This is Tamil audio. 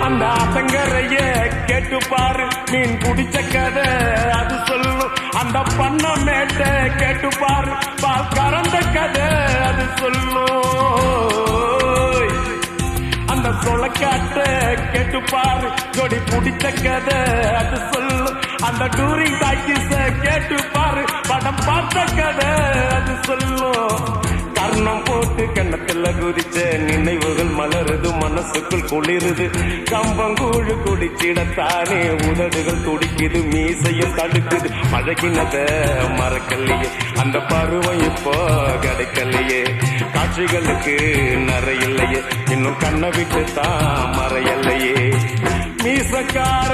அந்த ஆத்தங்கரைய கேட்டு பாரு. மீன் பிடிச்ச கதை அது சொல்லும். அந்த பண்ண மேட்ட கேட்டு பாரு. பால் கறந்த கதை அது சொல்லும். அந்த சொலக்காட்ட கேட்டு பாரு. கொடி பிடிச்ச கதை அது சொல்லும். அந்த டூரிங் டாக்கிஸ கேட்டு பாரு. படம் பார்த்த கதை அது சொல்லும். கண்ணத்துல குதிச்ச நினைவுகள் மலருது மனசுக்குள் குளிருது. கம்பங்கூழு குடிச்சிடத்தானே உதடுகள் துடிக்குது மீசையும் தடுக்குது. பழகினத மறக்கலையே அந்த பருவம் இப்போ கிடைக்கலையே. காட்சிகளுக்கு நிறையில்லையே இன்னும் கண்ணை விட்டு தான் மறையலையே. மீசக்கார